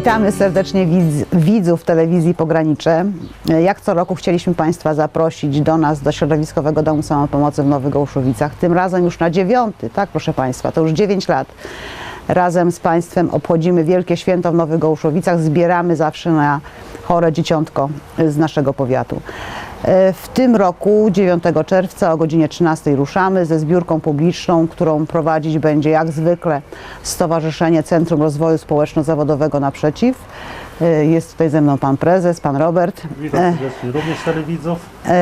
Witamy serdecznie widz, widzów telewizji Pogranicze. Jak co roku chcieliśmy Państwa zaprosić do nas, do Środowiskowego Domu Samopomocy w Nowych Gołuszowicach. Tym razem już na dziewiąty, tak proszę Państwa, to już dziewięć lat. Razem z Państwem obchodzimy Wielkie Święto w Nowych Gołuszowicach. Zbieramy zawsze na chore dzieciątko z naszego powiatu. E, W tym roku, 9 czerwca o godzinie 13 ruszamy ze zbiórką publiczną, którą prowadzić będzie jak zwykle Stowarzyszenie Centrum Rozwoju Społeczno-Zawodowego Naprzeciw. E, Jest tutaj ze mną pan prezes, pan Robert. Witam serdecznie również telewidzów. E,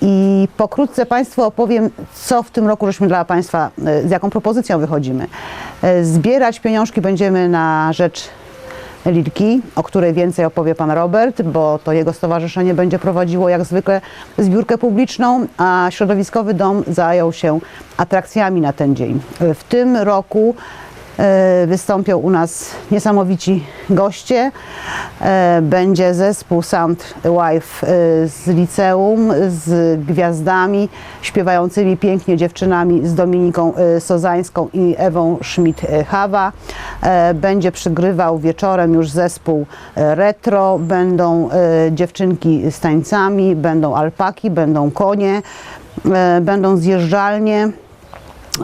I pokrótce Państwu opowiem, co w tym roku żeśmy dla Państwa, e, z jaką propozycją wychodzimy. E, Zbierać pieniążki będziemy na rzecz Lilki, o której więcej opowie Pan Robert, bo to jego stowarzyszenie będzie prowadziło jak zwykle zbiórkę publiczną, a Środowiskowy Dom zajął się atrakcjami na ten dzień. W tym roku wystąpią u nas niesamowici goście. E, Będzie zespół Sound Wife e, z liceum, z gwiazdami śpiewającymi pięknie dziewczynami z Dominiką e, Sozańską i Ewą Schmidt-Hawa. E, Będzie przygrywał wieczorem już zespół e, retro, będą e, dziewczynki z tańcami, będą alpaki, będą konie, e, będą zjeżdżalnie.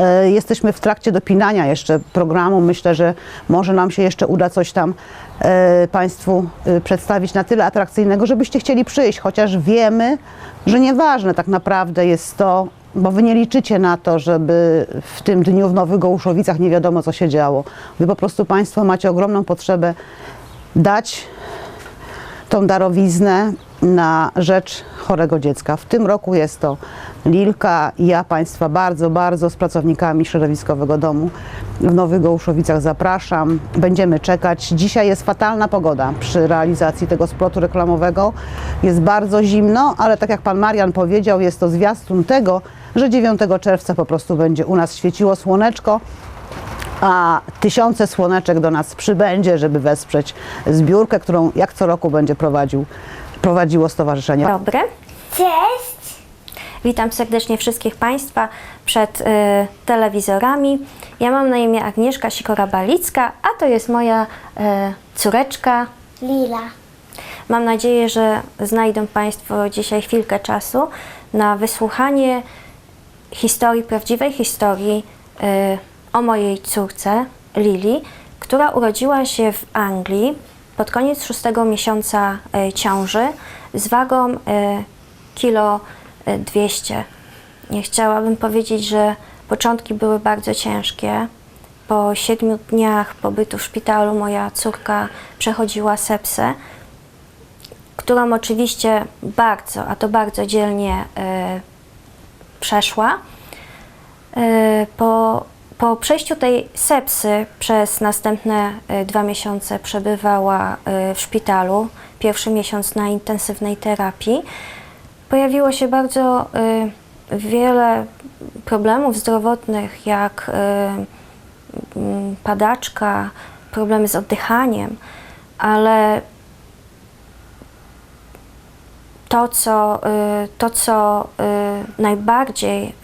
E, Jesteśmy w trakcie dopinania jeszcze programu. Myślę, że może nam się jeszcze uda coś tam e, Państwu e, przedstawić na tyle atrakcyjnego, żebyście chcieli przyjść, chociaż wiemy, że nieważne tak naprawdę jest to, bo Wy nie liczycie na to, żeby w tym dniu w Nowych Gołuszowicach nie wiadomo co się działo. Wy po prostu Państwo macie ogromną potrzebę dać tą darowiznę na rzecz chorego dziecka. W tym roku jest to Lilka ja Państwa bardzo, bardzo z pracownikami Środowiskowego Domu w Nowych Gołuszowicach zapraszam. Będziemy czekać. Dzisiaj jest fatalna pogoda przy realizacji tego splotu reklamowego. Jest bardzo zimno, ale tak jak Pan Marian powiedział, jest to zwiastun tego, że 9 czerwca po prostu będzie u nas świeciło słoneczko a tysiące słoneczek do nas przybędzie, żeby wesprzeć zbiórkę, którą jak co roku będzie prowadził, prowadziło stowarzyszenie. Dobry. Cześć! Witam serdecznie wszystkich Państwa przed y, telewizorami. Ja mam na imię Agnieszka Sikora-Balicka, a to jest moja y, córeczka. Lila. Mam nadzieję, że znajdą Państwo dzisiaj chwilkę czasu na wysłuchanie historii, prawdziwej historii y, o mojej córce Lili, która urodziła się w Anglii pod koniec szóstego miesiąca y, ciąży z wagą y, kilo y, 200. Nie chciałabym powiedzieć, że początki były bardzo ciężkie. Po siedmiu dniach pobytu w szpitalu moja córka przechodziła sepsę którą oczywiście bardzo, a to bardzo dzielnie przeszła. Po, po przejściu tej sepsy przez następne y, dwa miesiące przebywała y, w szpitalu, pierwszy miesiąc na intensywnej terapii. Pojawiło się bardzo y, wiele problemów zdrowotnych, jak padaczka, problemy z oddychaniem, ale to, co, to, co najbardziej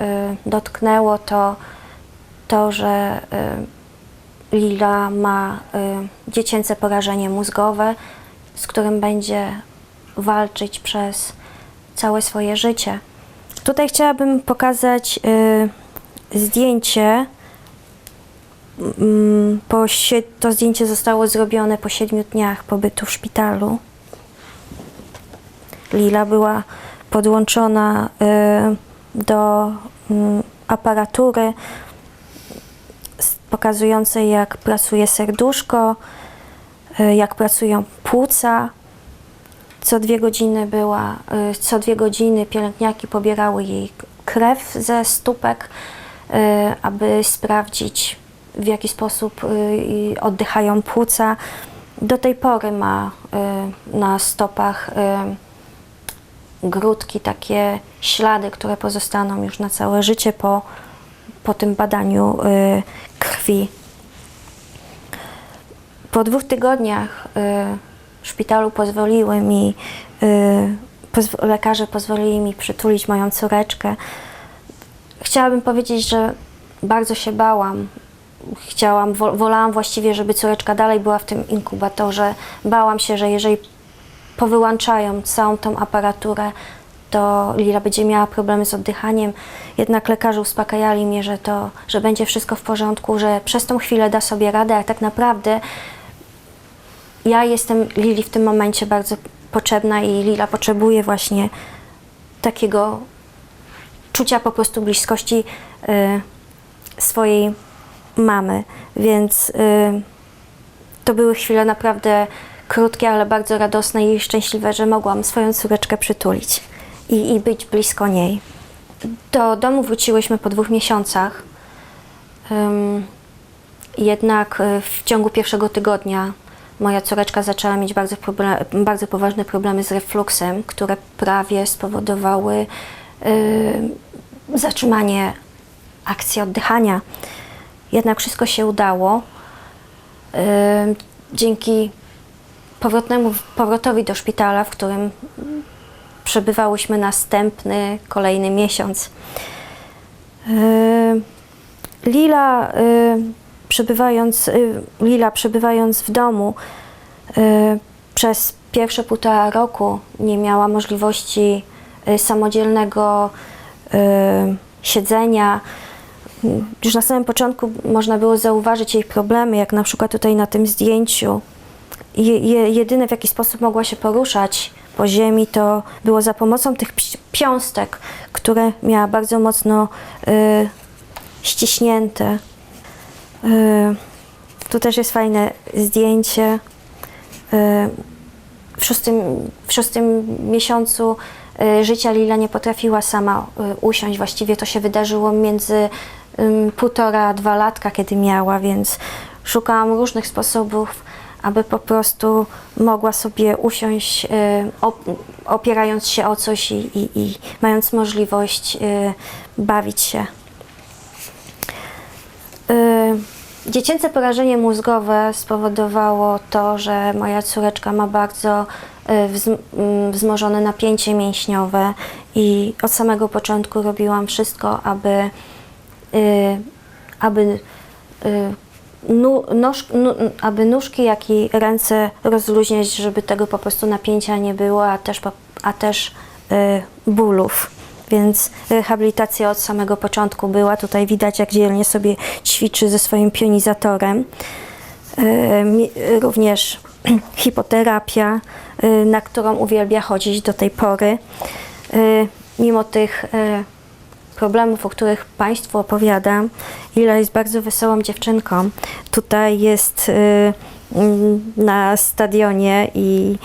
dotknęło, to to, że y, Lila ma y, dziecięce porażenie mózgowe, z którym będzie walczyć przez całe swoje życie. Tutaj chciałabym pokazać y, zdjęcie. Mm, Po, to zdjęcie zostało zrobione po siedmiu dniach pobytu w szpitalu. Lila była podłączona do mm, aparatury pokazującej, jak pracuje serduszko, y, jak pracują płuca. Co dwie godziny była, y, co dwie godziny pielęgniarki pobierały jej krew ze stópek, y, aby sprawdzić, w jaki sposób oddychają płuca. Do tej pory ma na stopach grudki, takie ślady, które pozostaną już na całe życie po, po tym badaniu krwi. Po dwóch tygodniach y, w szpitalu pozwoliły mi, y, lekarze pozwolili mi przytulić moją córeczkę. Chciałabym powiedzieć, że bardzo się bałam, chciałam, wo- wolałam właściwie, żeby córeczka dalej była w tym inkubatorze. Bałam się, że jeżeli powyłączają całą tą aparaturę, to Lila będzie miała problemy z oddychaniem. Jednak lekarze uspokajali mnie, że to, że będzie wszystko w porządku, że przez tą chwilę da sobie radę, a tak naprawdę ja jestem Lili w tym momencie bardzo potrzebna i Lila potrzebuje właśnie takiego czucia po prostu bliskości y, swojej mamy, więc y, to były chwile naprawdę krótkie, ale bardzo radosne i szczęśliwe, że mogłam swoją córeczkę przytulić i, i być blisko niej. Do domu wróciłyśmy po dwóch miesiącach. Jednak y, w ciągu pierwszego tygodnia moja córeczka zaczęła mieć bardzo, bardzo poważne problemy z refluksem, które prawie spowodowały y, zatrzymanie akcji oddychania. Jednak wszystko się udało. Dzięki powrotnemu, powrotowi do szpitala, w którym przebywałyśmy następny, kolejny miesiąc. Y, Lila, y, przebywając, y, Lila przebywając w domu przez pierwsze półtora roku nie miała możliwości samodzielnego siedzenia. Już na samym początku można było zauważyć jej problemy, jak na przykład tutaj na tym zdjęciu. Je, jedyne w jaki sposób mogła się poruszać po ziemi to było za pomocą tych pi- piąstek, które miała bardzo mocno y, ściśnięte. Y, tu też jest fajne zdjęcie. Y, w, szóstym, w szóstym miesiącu y, życia Lila nie potrafiła sama y, usiąść. Właściwie to się wydarzyło między półtora a dwa latka, kiedy miała, więc szukałam różnych sposobów, aby po prostu mogła sobie usiąść, op- opierając się o coś i, i, i mając możliwość y, bawić się. Y, Dziecięce porażenie mózgowe spowodowało to, że moja córeczka ma bardzo mm, wzmożone napięcie mięśniowe i od samego początku robiłam wszystko, aby, aby, nu, nóż, nu, aby nóżki, jak i ręce rozluźniać, żeby tego po prostu napięcia nie było, a też, a też y, bólów. Więc rehabilitacja od samego początku była. Tutaj widać, jak dzielnie sobie ćwiczy ze swoim pionizatorem. Y, Również hipoterapia, y, na którą uwielbia chodzić do tej pory. Y, Mimo tych y, problemów, o których Państwu opowiadam, Ila jest bardzo wesołą dziewczynką. Tutaj jest y, mm, na stadionie i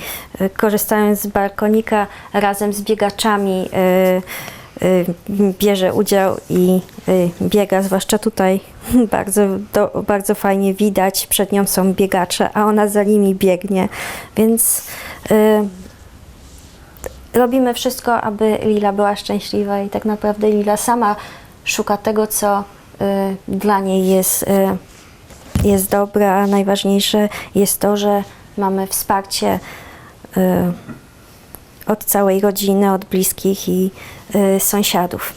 y, korzystając z balkonika razem z biegaczami y, bierze udział i biega, zwłaszcza tutaj bardzo, do, bardzo fajnie widać, przed nią są biegacze, a ona za nimi biegnie, więc robimy wszystko, aby Lila była szczęśliwa i tak naprawdę Lila sama szuka tego, co y, dla niej jest, y, jest dobre, a najważniejsze jest to, że mamy wsparcie y, od całej rodziny, od bliskich i sąsiadów.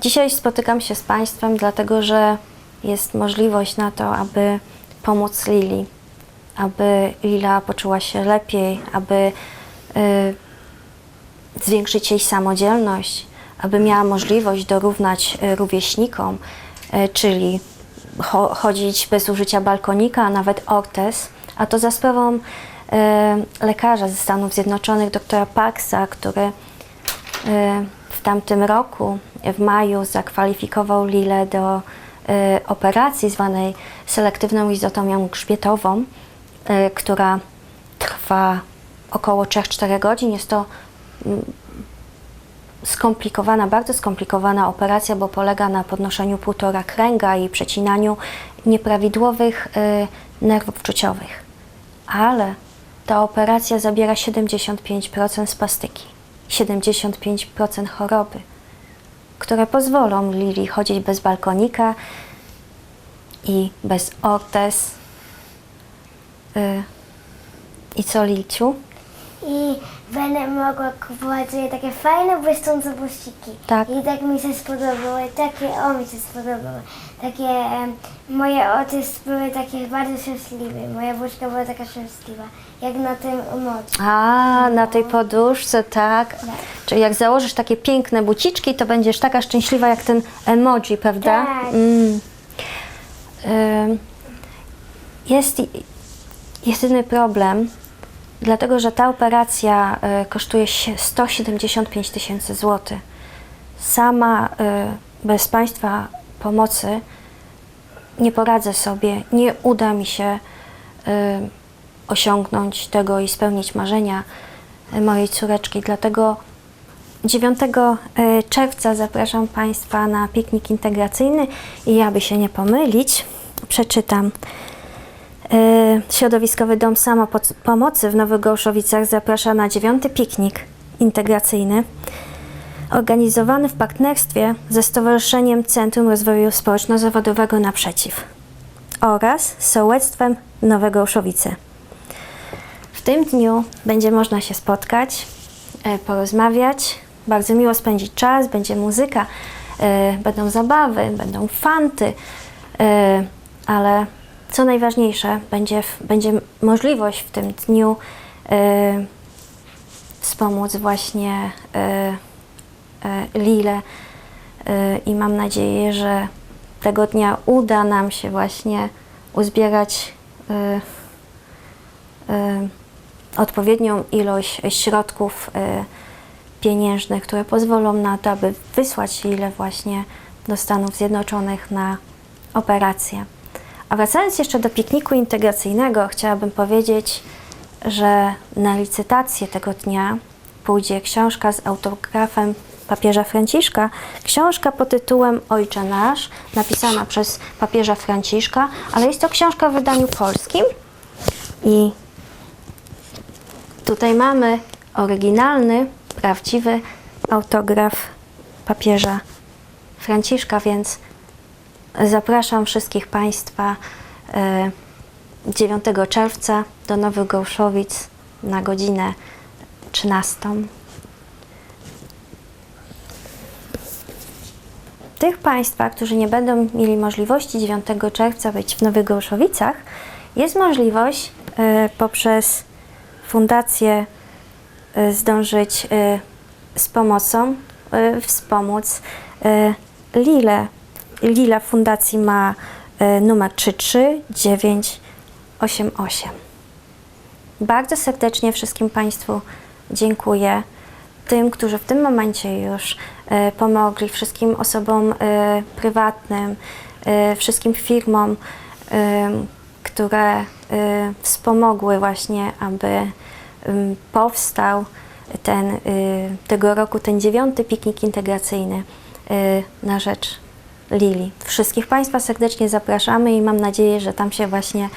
Dzisiaj spotykam się z Państwem, dlatego że jest możliwość na to, aby pomóc Lili, aby Lila poczuła się lepiej, aby y, zwiększyć jej samodzielność, aby miała możliwość dorównać y, rówieśnikom, y, czyli cho- chodzić bez użycia balkonika, a nawet ortez, a to za sprawą y, lekarza ze Stanów Zjednoczonych, doktora Parksa, który y, w tamtym roku, w maju, zakwalifikował Lilę do y, operacji zwanej selektywną izotomią grzbietową, która trwa około 3-4 godzin. Jest to mm, skomplikowana, bardzo skomplikowana operacja, bo polega na podnoszeniu półtora kręga i przecinaniu nieprawidłowych y, nerwów czuciowych. Ale ta operacja zabiera 75% spastyki, 75% choroby, które pozwolą Lili chodzić bez balkonika i bez ortez. Y, I co, Lilciu? i będę mogła kupować sobie takie fajne, błyszczące buściki. Tak. I tak mi się spodobały, takie, o mi się spodobały. Takie, em, moje oczy były takie bardzo szczęśliwe, moja buźka była taka szczęśliwa, jak na tym emoji. A, na tej poduszce, tak. Czyli jak założysz takie piękne buciczki, to będziesz taka szczęśliwa jak ten emoji, prawda? Tak. Mm. Ym, Jest i- jedyny problem, dlatego że ta operacja y, kosztuje się 175 tysięcy złotych. Sama y, bez Państwa pomocy nie poradzę sobie, nie uda mi się y, osiągnąć tego i spełnić marzenia mojej córeczki. Dlatego 9 y, czerwca zapraszam Państwa na piknik integracyjny i aby się nie pomylić, przeczytam. Y, Środowiskowy Dom Samopomocy w Nowych Gołszowicach zaprasza na 9 piknik integracyjny organizowany w partnerstwie ze Stowarzyszeniem Centrum Rozwoju Społeczno-Zawodowego Naprzeciw oraz Sołectwem Nowe Gołszowice. W tym dniu będzie można się spotkać, e, porozmawiać, bardzo miło spędzić czas, będzie muzyka, e, będą zabawy, będą fanty, e, ale co najważniejsze, będzie, będzie możliwość w tym dniu e, wspomóc właśnie e, e, Lilę e, i mam nadzieję, że tego dnia uda nam się właśnie uzbierać e, e, odpowiednią ilość środków pieniężnych, które pozwolą na to, aby wysłać Lilę właśnie do Stanów Zjednoczonych na operację. A wracając jeszcze do pikniku integracyjnego, chciałabym powiedzieć, że na licytację tego dnia pójdzie książka z autografem papieża Franciszka. Książka pod tytułem Ojcze Nasz, napisana przez papieża Franciszka, ale jest to książka w wydaniu polskim i tutaj mamy oryginalny, prawdziwy autograf papieża Franciszka, więc zapraszam wszystkich Państwa e, 9 czerwca do Nowych Gołszowic na godzinę 13. Tych Państwa, którzy nie będą mieli możliwości 9 czerwca być w Nowych Gołszowicach, jest możliwość e, poprzez Fundację e, zdążyć e, z pomocą, e, wspomóc e, Lilę. Lila Fundacji ma e, numer 33988. Bardzo serdecznie wszystkim Państwu dziękuję. Tym, którzy w tym momencie już e, pomogli, wszystkim osobom e, prywatnym, wszystkim firmom, które wspomogły właśnie, aby em, powstał ten, e, tego roku ten dziewiąty piknik integracyjny e, na rzecz Lili. Wszystkich Państwa serdecznie zapraszamy i mam nadzieję, że tam się właśnie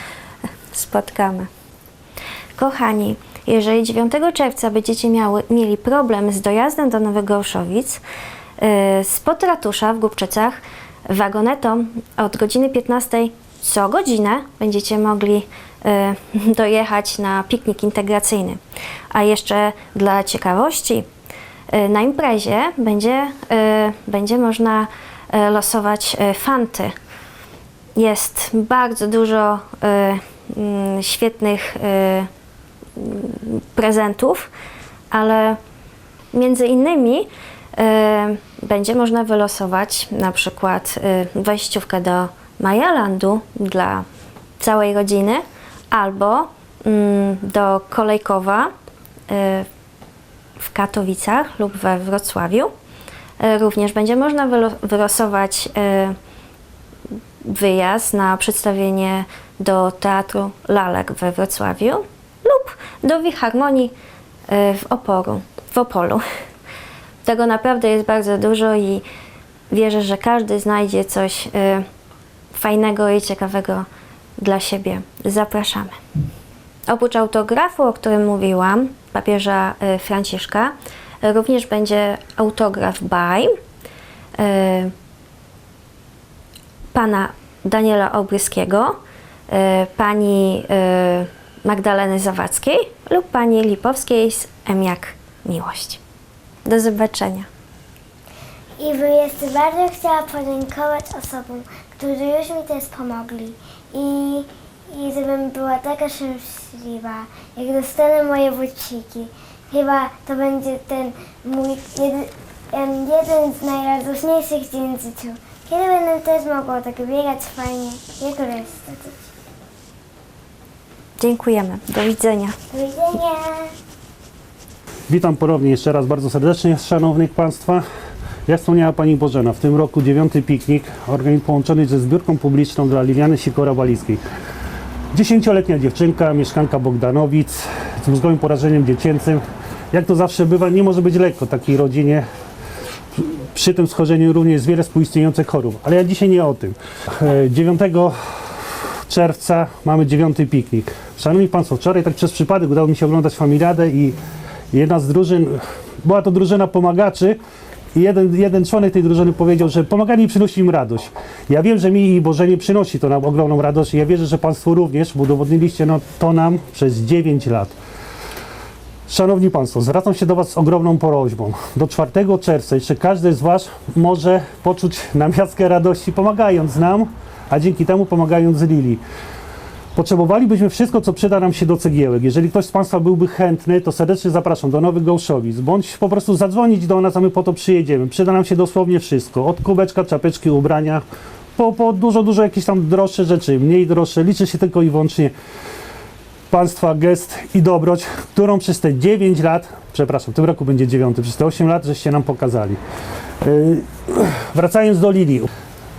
spotkamy. Kochani, jeżeli 9 czerwca będziecie miały, mieli problem z dojazdem do Nowego Orszowic, yy, spod ratusza w Głubczycach wagonetą od godziny 15 co godzinę będziecie mogli yy, dojechać na piknik integracyjny. A jeszcze dla ciekawości, yy, na imprezie będzie, yy, będzie można losować yy, fanty jest bardzo dużo y, mm, świetnych prezentów, ale między innymi będzie można wylosować na przykład wejściówkę do Majalandu dla całej rodziny albo mm, do Kolejkowa w Katowicach lub we Wrocławiu. Y, Również będzie można wylo- wylosować y, wyjazd na przedstawienie do Teatru Lalek we Wrocławiu lub do Wiharmonii y, w Oporu, w Opolu. Tego naprawdę jest bardzo dużo i wierzę, że każdy znajdzie coś fajnego i ciekawego dla siebie. Zapraszamy. Oprócz autografu, o którym mówiłam, papieża Franciszka, również będzie autograf by y, pana Daniela Obryskiego, y, pani y, Magdaleny Zawadzkiej lub pani Lipowskiej z M jak Miłość. Do zobaczenia. I by jeszcze bardzo chciała podziękować osobom, którzy już mi też pomogli. I, I żebym była taka szczęśliwa, jak dostanę moje buciki. Chyba to będzie ten mój jedy, jeden z najradosniejszych dzień w życiu. Kiedy będę też mogła tak biegać fajnie, jak reszta dzieci. Dziękujemy. Do widzenia. Do widzenia! Witam ponownie jeszcze raz bardzo serdecznie, szanownych Państwa. Jak wspomniała Pani Bożena, w tym roku dziewiąty piknik połączony ze zbiórką publiczną dla Liliany Sikora-Walickiej. Dziesięcioletnia dziewczynka, mieszkanka Bogdanowic z mózgowym porażeniem dziecięcym. Jak to zawsze bywa, nie może być lekko takiej rodzinie. Przy tym schorzeniu również jest wiele współistniejących chorób. Ale ja dzisiaj nie o tym. E, 9 czerwca mamy dziewiąty piknik. Szanowni Państwo, wczoraj tak przez przypadek udało mi się oglądać Familiadę i jedna z drużyn, była to drużyna pomagaczy i jeden, jeden członek tej drużyny powiedział, że pomaganie przynosi im radość. Ja wiem, że mi i Bożenie przynosi to nam ogromną radość i ja wierzę, że Państwo również, bo udowodniliście no, to nam przez 9 lat. Szanowni Państwo, zwracam się do Was z ogromną prośbą. Do 4 czerwca jeszcze każdy z Was może poczuć namiastkę radości, pomagając nam, a dzięki temu pomagając Lili. Potrzebowalibyśmy wszystko, co przyda nam się do cegiełek. Jeżeli ktoś z Państwa byłby chętny, to serdecznie zapraszam do Nowych Gołszowic, bądź po prostu zadzwonić do nas, a my po to przyjedziemy. Przyda nam się dosłownie wszystko. Od kubeczka, czapeczki, ubrania, po, po dużo, dużo jakieś tam droższe rzeczy, mniej droższe. Liczy się tylko i wyłącznie Państwa gest i dobroć, którą przez te 9 lat, przepraszam, w tym roku będzie 9, przez te 8 lat, żeście nam pokazali. Yy, wracając do Lili.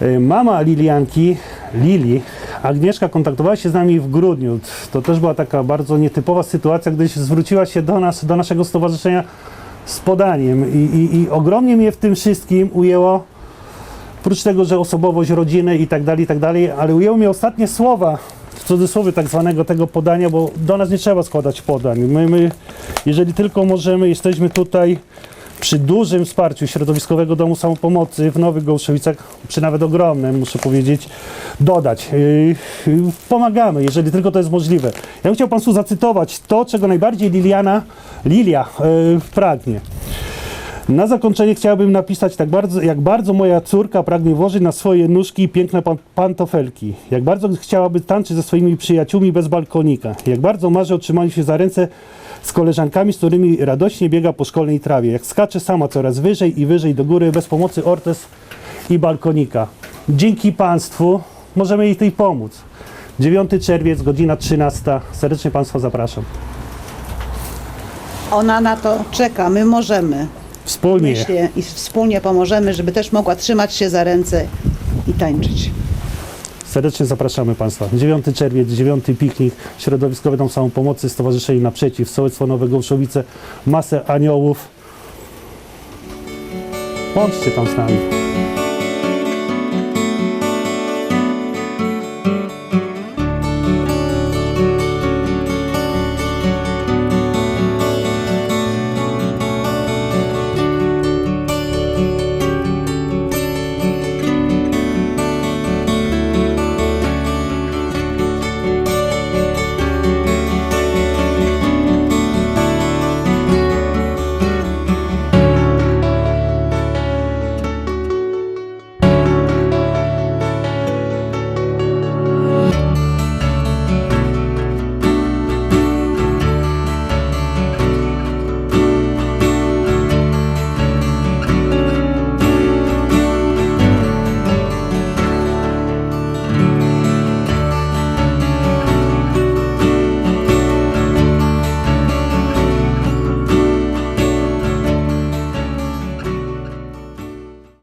Yy, Mama Lilianki, Lili, Agnieszka kontaktowała się z nami w grudniu. To też była taka bardzo nietypowa sytuacja, gdyś zwróciła się do nas, do naszego stowarzyszenia z podaniem i, i, i ogromnie mnie w tym wszystkim ujęło Oprócz tego, że osobowość rodziny i tak dalej, i tak dalej, ale ujęły mnie ostatnie słowa, w cudzysłowie tak zwanego tego podania, bo do nas nie trzeba składać podań. My, my jeżeli tylko możemy, jesteśmy tutaj przy dużym wsparciu Środowiskowego Domu Samopomocy w Nowych Gołszowicach, przy nawet ogromnym, muszę powiedzieć, dodać. Yy, yy, pomagamy, jeżeli tylko to jest możliwe. Ja bym chciał Państwu zacytować to, czego najbardziej Liliana, Lilia yy, pragnie. Na zakończenie chciałbym napisać, tak bardzo, jak bardzo moja córka pragnie włożyć na swoje nóżki piękne pan, pantofelki. Jak bardzo chciałaby tańczyć ze swoimi przyjaciółmi bez balkonika. Jak bardzo marzy o trzymaniu się za ręce z koleżankami, z którymi radośnie biega po szkolnej trawie. Jak skacze sama coraz wyżej i wyżej do góry bez pomocy ortez i balkonika. Dzięki Państwu możemy jej tej pomóc. 9 czerwiec, godzina 13. Serdecznie Państwa zapraszam. Ona na to czeka, my możemy. Wspólnie. Myślę i wspólnie pomożemy, żeby też mogła trzymać się za ręce i tańczyć. Serdecznie zapraszamy Państwa. 9 czerwiec, 9 piknik, Środowiskowy Dom Samopomocy, Stowarzyszenie Naprzeciw, Sołectwo Nowe Gołszowice, masę aniołów. Bądźcie tam z nami.